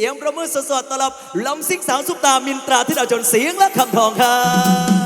เสียงประมือสดๆตลอดลำซิงสาวสุปตามินตราที่เราจนเสียงและคำทองครับ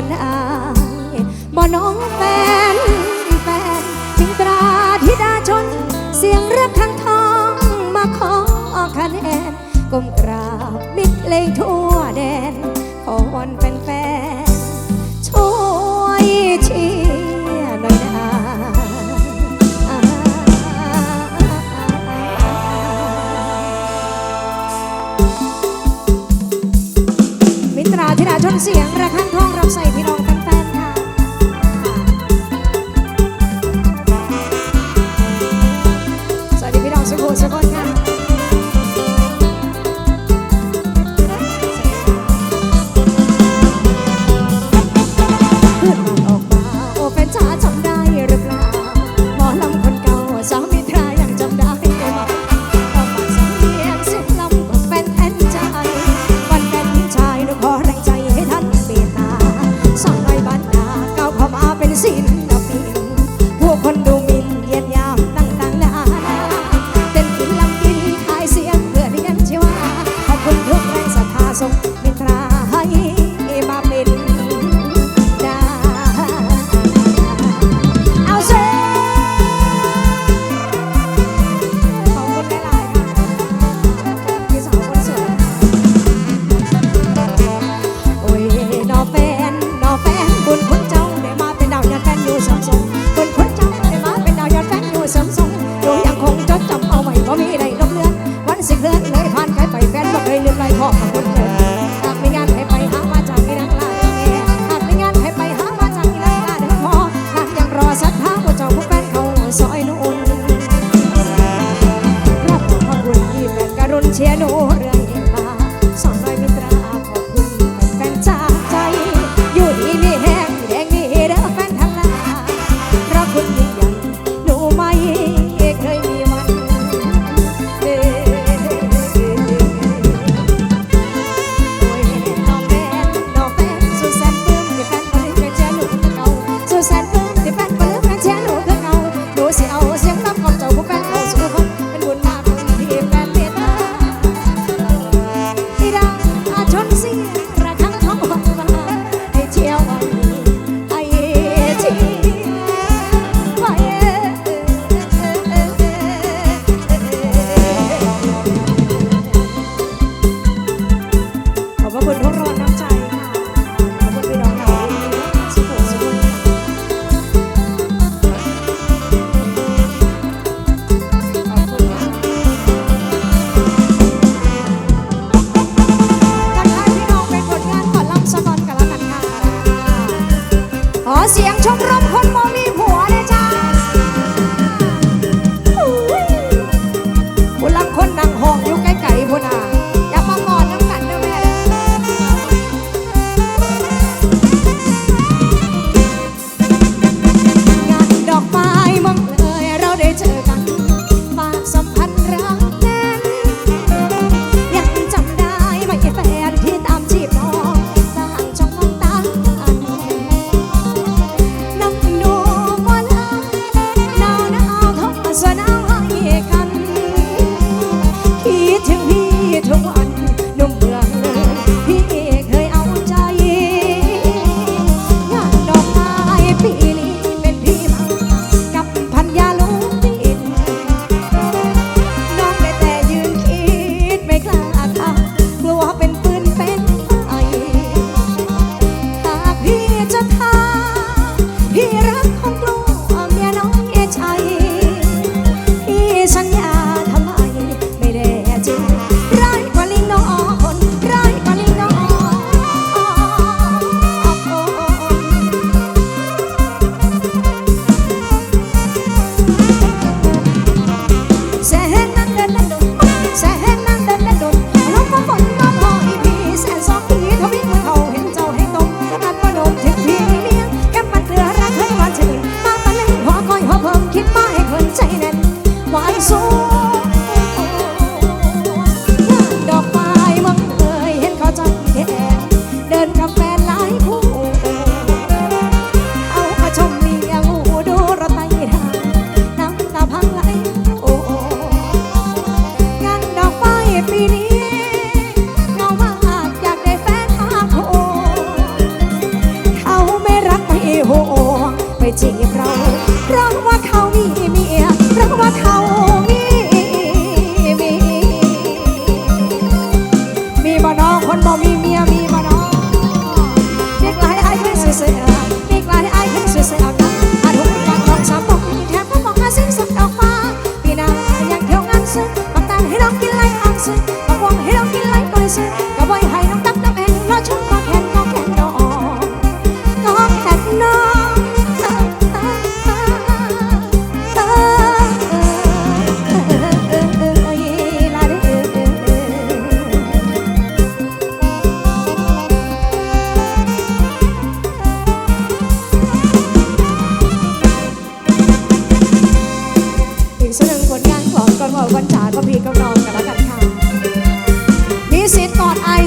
ันได้บ่น้องแฟนแฟนจิงตราธิดาชน เสียงเรีอกขังทองมาขอคะแนนก้มกราบมิดเลงทู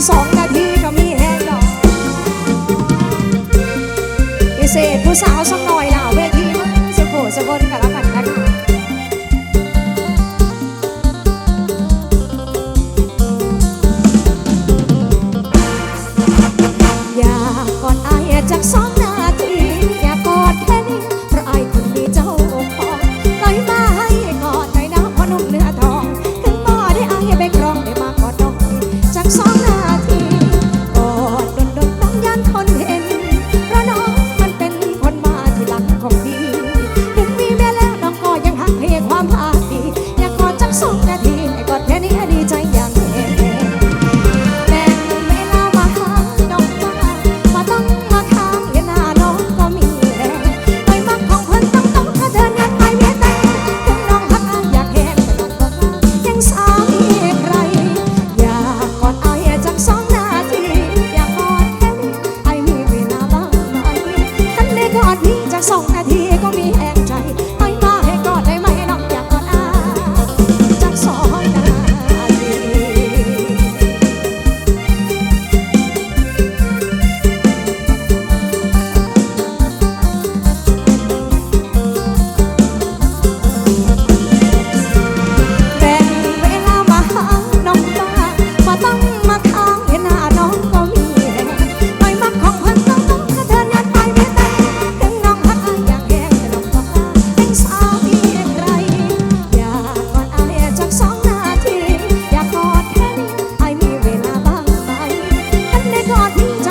สองนาทีก็มีแห้งดอกพิเศษผู้สาวสักหน่อยล่าเวทีมันสะโขสะกนกันละ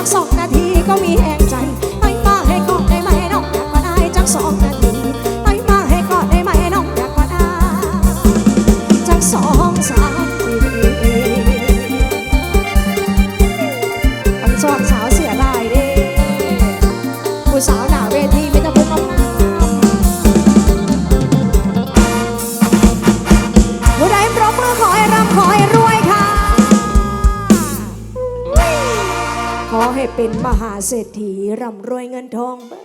กสองนาทีก็มีแห้ง็นมหาเศรษฐีร่ำรวยเงินทอง